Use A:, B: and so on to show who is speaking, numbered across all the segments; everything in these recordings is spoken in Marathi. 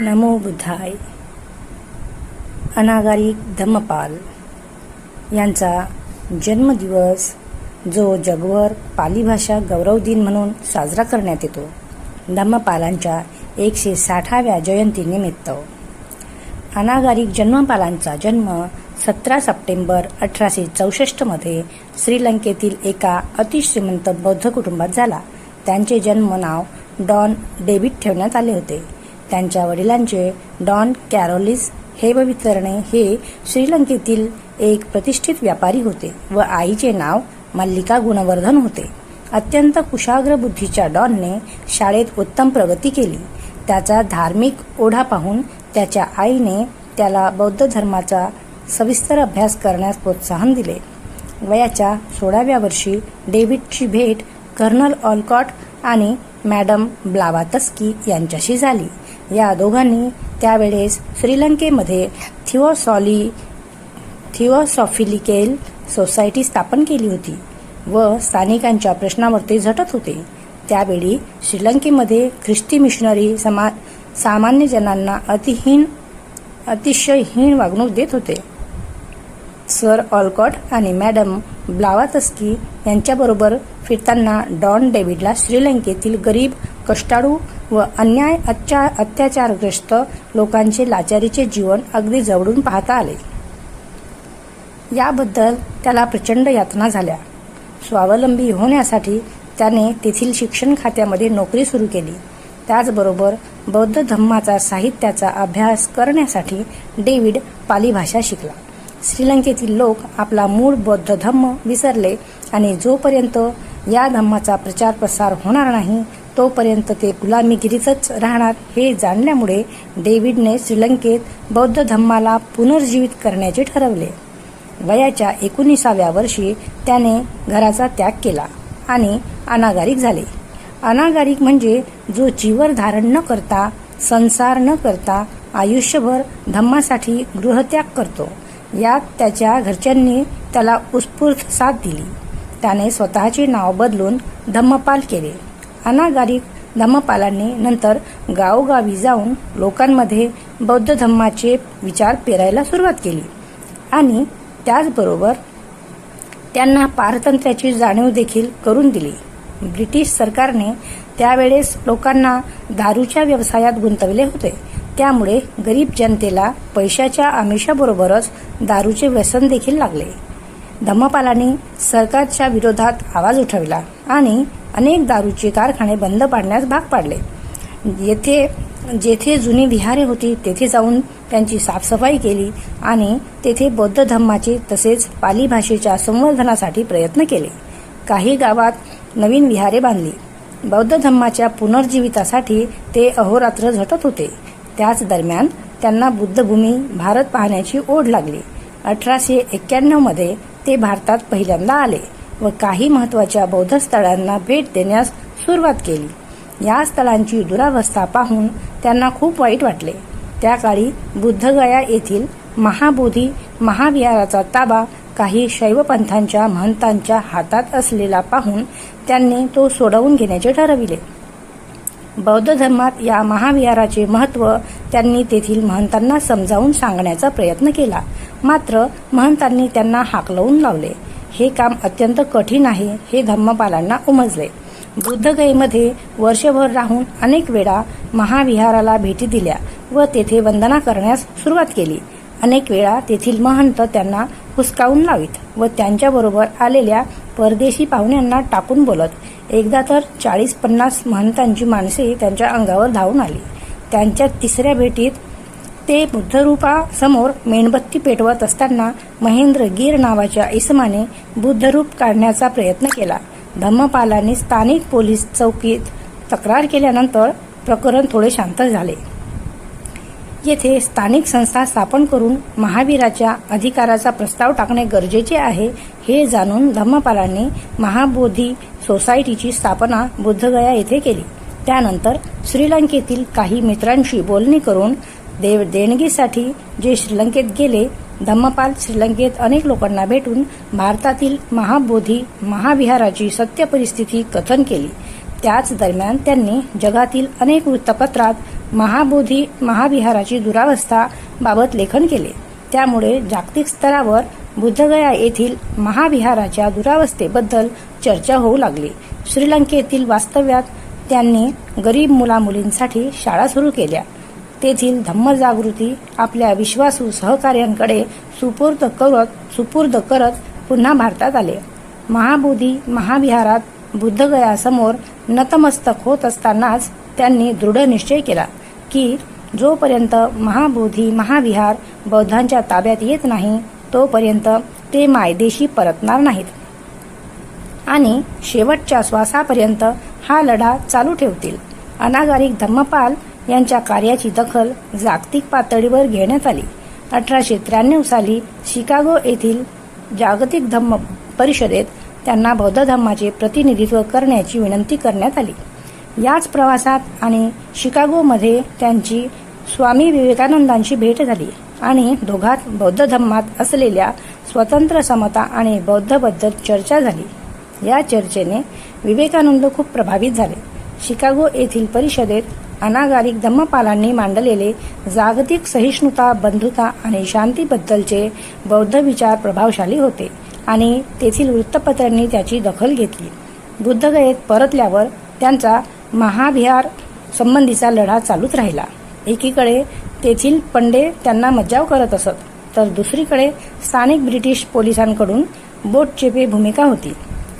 A: नमो बुद्धाय. अनागारिक धम्मपाल यांचा जन्मदिवस जो जगभर पाली भाषा गौरव दिन म्हणून साजरा करण्यात येतो. धम्मपालांच्या एकशे साठाव्या जयंतीनिमित्त अनागारिक जन्मपालांचा जन्म सतरा सप्टेंबर अठराशे चौसष्टमध्ये श्रीलंकेतील एका अतिश्रीमंत बौद्ध कुटुंबात झाला. त्यांचे जन्म नाव डॉन डेव्हिड ठेवण्यात आले होते. त्यांच्या वडिलांचे डॉन कॅरोलिस हे वितरणे हे श्रीलंकेतील एक प्रतिष्ठित व्यापारी होते व आईचे नाव मल्लिका गुणवर्धन होते. अत्यंत कुशाग्र बुद्धीच्या डॉनने शाळेत उत्तम प्रगती केली. त्याचा धार्मिक ओढा पाहून त्याच्या आईने त्याला बौद्ध धर्माचा सविस्तर अभ्यास करण्यास प्रोत्साहन दिले. वयाच्या सोळाव्या वर्षी डेव्हिडची भेट कर्नल ऑलकॉट आणि मॅडम ब्लावातस्की यांच्याशी झाली. या दोघांनी त्यावेळेस श्रीलंकेमध्ये थिओसॉली थिओसॉफिलिकेल सोसायटी स्थापन केली होती व स्थानिकांच्या प्रश्नावर ते झटत होते. त्यावेळी श्रीलंकेमध्ये ख्रिस्ती मिशनरी समा सामान्य जनांना अतिहीन अतिशयहीन वागणूक देत होते. सर ऑलकॉट आणि मॅडम ब्लावातस्की यांच्याबरोबर फिरताना डॉन डेव्हिडला श्रीलंकेतील गरीब कष्टाळू व अन्याय अत्या अत्याचारग्रस्त लोकांचे लाचारीचे जीवन अगदी जवळून पाहता आले. याबद्दल त्याला प्रचंड यातना झाल्या. स्वावलंबी होण्यासाठी त्याने तेथील शिक्षण खात्यामध्ये नोकरी सुरू केली. त्याचबरोबर बौद्ध धम्माचा साहित्याचा अभ्यास करण्यासाठी डेव्हिड पाली भाषा शिकला. श्रीलंकेतील लोक आपला मूळ बौद्ध धम्म विसरले आणि जोपर्यंत या धम्माचा प्रचार प्रसार होणार नाही तोपर्यंत ते गुलामीगिरीतच राहणार हे जाणल्यामुळे डेव्हिडने श्रीलंकेत बौद्ध धम्माला पुनर्जीवित करण्याचे ठरवले. वयाच्या एकोणीसाव्या वर्षी त्याने घराचा त्याग केला आणि अनागारिक झाले. अनागारिक म्हणजे जो जीवर धारण न करता संसार न करता आयुष्यभर धम्मासाठी गृहत्याग करतो. यात त्याच्या घरच्यांनी त्याला उत्स्फूर्त साथ दिली. त्याने स्वतःचे नाव बदलून धम्मपाल केले. अनागारिक धम्मपालांनी नंतर गावोगावी जाऊन लोकांमध्ये बौद्ध धम्माचे विचार पेरायला सुरुवात केली. आणि त्याचबरोबर त्यांना पारतंत्र्याची जाणीव देखील करून दिली. ब्रिटिश सरकारने त्यावेळेस लोकांना दारूच्या व्यवसायात गुंतवले होते. त्यामुळे गरीब जनतेला पैशाच्या आमिषाबरोबरच दारूचे व्यसन देखील लागले. धम्मपालांनी सरकारच्या विरोधात आवाज उठवला आणि अनेक दारूचे कारखाने बंद पाडण्यास भाग पाडले. येथे जेथे जुनी विहारे होती तेथे जाऊन त्यांची साफसफाई केली आणि तेथे बौद्ध धम्माचे तसेच पाली भाषेच्या संवर्धनासाठी प्रयत्न केले. काही गावात नवीन विहारे बांधली. बौद्ध धम्माच्या पुनर्जीवितासाठी ते अहोरात्र झटत होते. त्याच दरम्यान त्यांना बुद्धभूमी भारत पाहण्याची ओढ लागली. अठराशे एक्क्याण्णवमध्ये ते भारतात पहिल्यांदा आले. व काही महत्त्वाच्या बौद्ध स्थळांना भेट देण्यास सुरुवात केली. या स्थळांची दुरावस्था पाहून त्यांना खूप वाईट वाटले. त्या काळी बुद्धगया येथील महाबोधी महाविहाराचा ताबा काही शैवपंथांच्या महंतांच्या हातात असलेला पाहून त्यांनी तो सोडवून घेण्याचे ठरविले. बौद्ध धर्मात या महाविहाराचे महत्त्व त्यांनी तेथील महंतांना समजावून सांगण्याचा प्रयत्न केला. मात्र महंतांनी त्यांना हाकलवून लावले. हे काम अत्यंत कठीण आहे हे धम्मपालांना उमजले. बुद्धगयेमध्ये वर्षभर राहून अनेक वेळा महाविहाराला भेटी दिल्या व तेथे वंदना करण्यास सुरुवात केली. अनेक वेळा तेथील महंत त्यांना हुसकावून लावित व त्यांच्याबरोबर आलेल्या परदेशी पाहुण्यांना टाकून बोलत एकदा तर चाळीस पन्नास महंतांची माणसे त्यांच्या अंगावर धावून आली. त्यांच्या तिसऱ्या भेटीत ते बुद्धरूपासमोर मेणबत्ती पेटवत असताना महेंद्र गिर नावाच्या इसमाने बुद्धरूप काढण्याचा प्रयत्न केला. धम्मपालांनी स्थानिक पोलीस चौकीत तक्रार केल्यानंतर प्रकरण थोडे शांत झाले. येथे स्थानिक संस्था स्थापन करून महावीराच्या अधिकाराचा प्रस्ताव टाकणे गरजेचे आहे हे जाणून धम्मपालांनी महाबोधी सोसायटीची स्थापना बुद्धगया येथे केली. त्यानंतर श्रीलंकेतील काही मित्रांशी बोलणी करून देव देणगीसाठी जे श्रीलंकेत गेले धम्मपाल श्रीलंकेत अनेक लोकांना भेटून भारतातील महाबोधी महाविहाराची सत्य परिस्थिती कथन केली. त्याच दरम्यान त्यांनी जगातील अनेक वृत्तपत्रात महाबोधी महाविहाराची दुरावस्था बाबत लेखन केले. त्यामुळे जागतिक स्तरावर बुद्धगया येथील महाविहाराच्या दुरावस्थेबद्दल चर्चा होऊ लागली. श्रीलंकेतील वास्तव्यात त्यांनी गरीब मुलामुलींसाठी शाळा सुरू केल्या. तेथील धम्मजागृती आपल्या विश्वासू सहकार्यांकडे सुपूर्द करत सुपूर्द करत पुन्हा भारतात आले. महाबोधी महाविहारात बुद्धगयासमोर नतमस्तक होत असतानाच त्यांनी दृढ निश्चय केला की जोपर्यंत महाबोधी महाविहार बौद्धांच्या ताब्यात येत नाही तोपर्यंत ते मायदेशी परतणार नाहीत. आणि शेवटच्या श्वासापर्यंत हा लढा चालू ठेवतील. अनागारिक धम्मपाल यांच्या कार्याची दखल जागतिक पातळीवर घेण्यात आली. अठराशे त्र्याण्णव साली शिकागो येथील जागतिक धम्म परिषदेत त्यांना बौद्ध धम्माचे प्रतिनिधित्व करण्याची विनंती करण्यात आली. याच प्रवासात आणि शिकागोमध्ये त्यांची स्वामी विवेकानंदांची भेट झाली आणि दोघात बौद्ध धम्मात असलेल्या स्वतंत्र समता आणि बौद्धबद्दल चर्चा झाली. या चर्चेने विवेकानंद खूप प्रभावित झाले. शिकागो येथील परिषदेत अनागारिक धम्मपालांनी मांडलेले जागतिक सहिष्णुता बंधुता आणि शांतीबद्दलचे बौद्ध विचार प्रभावशाली होते आणि तेथील वृत्तपत्रांनी त्याची दखल घेतली. बुद्धगयेत परतल्यावर त्यांचा महाविहार संबंधीचा लढा चालूच राहिला. एकीकडे तेथील पंडे त्यांना मज्जाव करत असत तर दुसरीकडे स्थानिक ब्रिटिश पोलिसांकडून बोटचेपे भूमिका होती.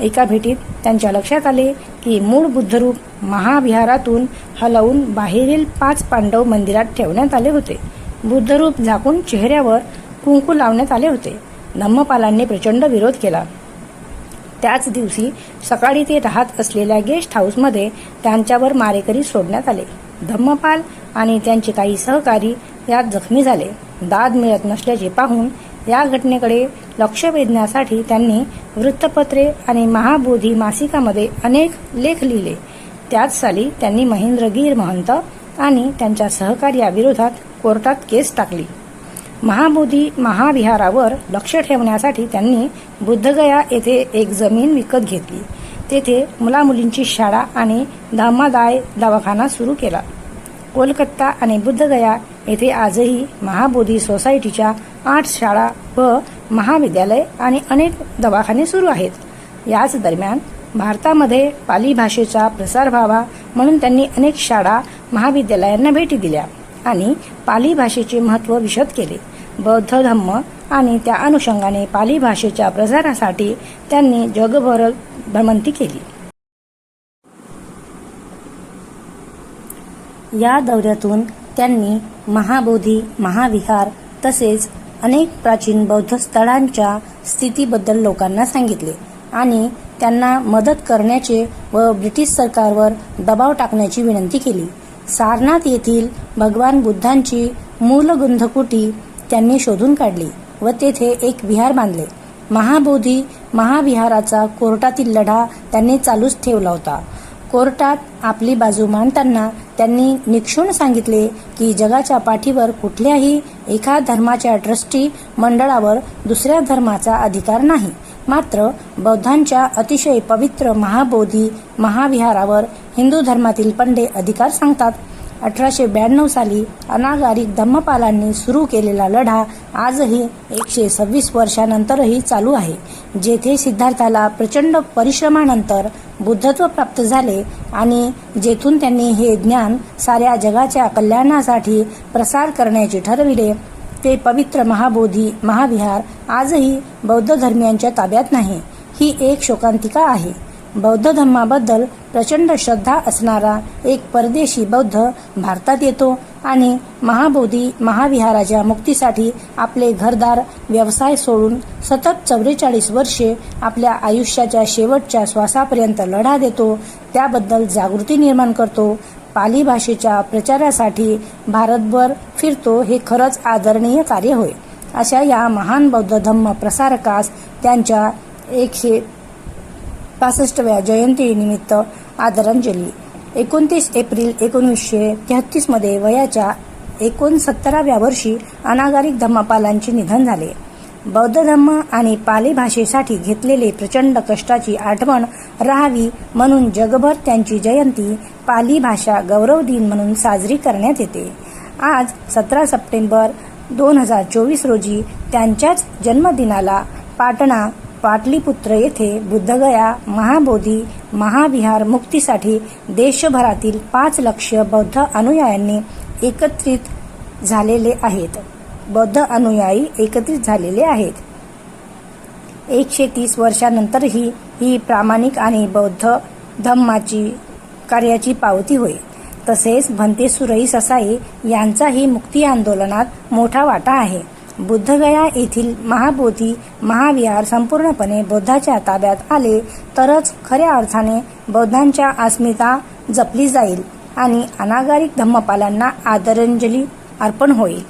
A: एका भेटीत त्यांच्या लक्षात आले की मूळ बुद्धरूप महाविहारातून हलवून बाहेरील पाच पांडव मंदिरात ठेवण्यात आले होते. बुद्धरूप झाकून चेहऱ्यावर कुंकू लावण्यात आले होते. धम्मपालांनी प्रचंड विरोध केला. त्याच दिवशी सकाळी ते राहत असलेल्या गेस्ट हाऊसमध्ये त्यांच्यावर मारेकरी सोडण्यात आले. धम्मपाल आणि त्यांचे काही सहकारी यात जखमी झाले. दाद मिळत नसल्याचे पाहून या घटनेकडे लक्ष वेधण्यासाठी त्यांनी वृत्तपत्रे आणि महाबोधी मासिकामध्ये अनेक लेख लिहिले. त्याच साली त्यांनी महेंद्रगीर महंत आणि त्यांच्या सहकार्याविरोधात कोर्टात केस टाकली. महाबोधी महाविहारावर लक्ष ठेवण्यासाठी त्यांनी बुद्धगया येथे एक जमीन विकत घेतली. तेथे मुलामुलींची शाळा आणि धम्मादाय दवाखाना सुरू केला. कोलकाता आणि बुद्धगया येथे आजही महाबोधी सोसायटीच्या आठ शाळा व महाविद्यालय आणि अनेक दवाखाने सुरू आहेत. याच दरम्यान भारतामध्ये पाली भाषेचा प्रसार व्हावा म्हणून त्यांनी अनेक शाळा महाविद्यालयांना भेटी दिल्या आणि पाली भाषेचे महत्त्व विशद केले. बौद्ध धम्म आणि त्या अनुषंगाने पाली भाषेच्या प्रसारासाठी त्यांनी जगभर भ्रमंती केली. या दौऱ्यातून त्यांनी महाबोधी महाविहार तसेच अनेक प्राचीन बौद्ध स्थळांच्या स्थितीबद्दल लोकांना सांगितले आणि त्यांना मदत करण्याचे व ब्रिटिश सरकारवर दबाव टाकण्याची विनंती केली. सारनाथ येथील भगवान बुद्धांची मूलगुंधकुटी त्यांनी शोधून काढली व तेथे एक विहार बांधले. महाबोधी महाविहाराचा कोर्टातील लढा त्यांनी चालूच ठेवला होता. कोर्टात आपली बाजू मांडताना त्यांनी निक्षून सांगितले की जगाच्या पाठीवर कुठल्याही एका धर्माच्या ट्रस्टी मंडळावर दुसऱ्या धर्माचा अधिकार नाही. मात्र बौद्धांच्या अतिशय पवित्र महाबोधी महाविहारावर हिंदू धर्मातील पंडे अधिकार सांगतात. अठराशे ब्याण्णव साली अनागारिक धम्मपालांनी सुरू केलेला लढा आजही एकशे सव्वीस वर्षानंतरही चालू आहे जेथे सिद्धार्थाला प्रचंड परिश्रमानंतर बुद्धत्व प्राप्त झाले आणि जेथून त्यांनी हे ज्ञान साऱ्या जगाच्या कल्याणासाठी प्रसार करण्याचे ठरविले ते पवित्र महाबोधी महाविहार आजही बौद्ध धर्मियांच्या ताब्यात नाही. ही एक शोकांतिका आहे. बौद्ध धर्माबद्दल प्रचंड श्रद्धा असणारा एक परदेशी बौद्ध भारतात येतो आणि महाबोधी महाविहाराच्या मुक्तीसाठी आपले घरदार व्यवसाय सोडून सतत चौवेचाळीस वर्षे आपल्या आयुष्याच्या शेवटच्या श्वासापर्यंत लढा देतो त्याबद्दल जागृती निर्माण करतो पाली भाषेच्या प्रचारासाठी भारतभर फिरतो हे खरंच आदरणीय कार्य होय. अशा या महान बौद्ध धम्म प्रसारकास त्यांच्या एकशे पासष्टव्या जयंतीनिमित्त आदरांजली. एकोणतीस एप्रिल एकोणीसशे तेहत्तीसमध्ये वयाच्या एकोणसत्तराव्या वर्षी अनागारिक धम्मपालांचे निधन झाले. बौद्ध धम्म आणि पाली भाषेसाठी घेतलेले प्रचंड कष्टाची आठवण राहावी म्हणून जगभर त्यांची जयंती पाली भाषा गौरव दिन म्हणून साजरी करण्यात येते. आज सतरा सप्टेंबर दोन हजार चोवीस रोजी त्यांच्याच जन्मदिनाला पाटणा पाटलीपुत्र येथे बुद्धगया महाबोधी महाविहार मुक्तीसाठी देशभरातील पाच लक्ष बौद्ध अनुयायांनी एकत्रित झालेले आहेत. बौद्ध अनुयायी एकत्रित झालेले आहेत. एकशे तीस वर्षानंतरही ही प्रामाणिक आणि बौद्ध धम्माची कार्याची पावती होय. तसेच भंते सुरई ससाई यांचाही मुक्ती आंदोलनात मोठा वाटा आहे. बुद्धगया येथील महाबोधी महाविहार संपूर्णपणे बौद्धाच्या ताब्यात आले तरच खऱ्या अर्थाने बौद्धांच्या अस्मिता जपली जाईल आणि अनागारिक धम्मपालांना आदरांजली अर्पण होईल.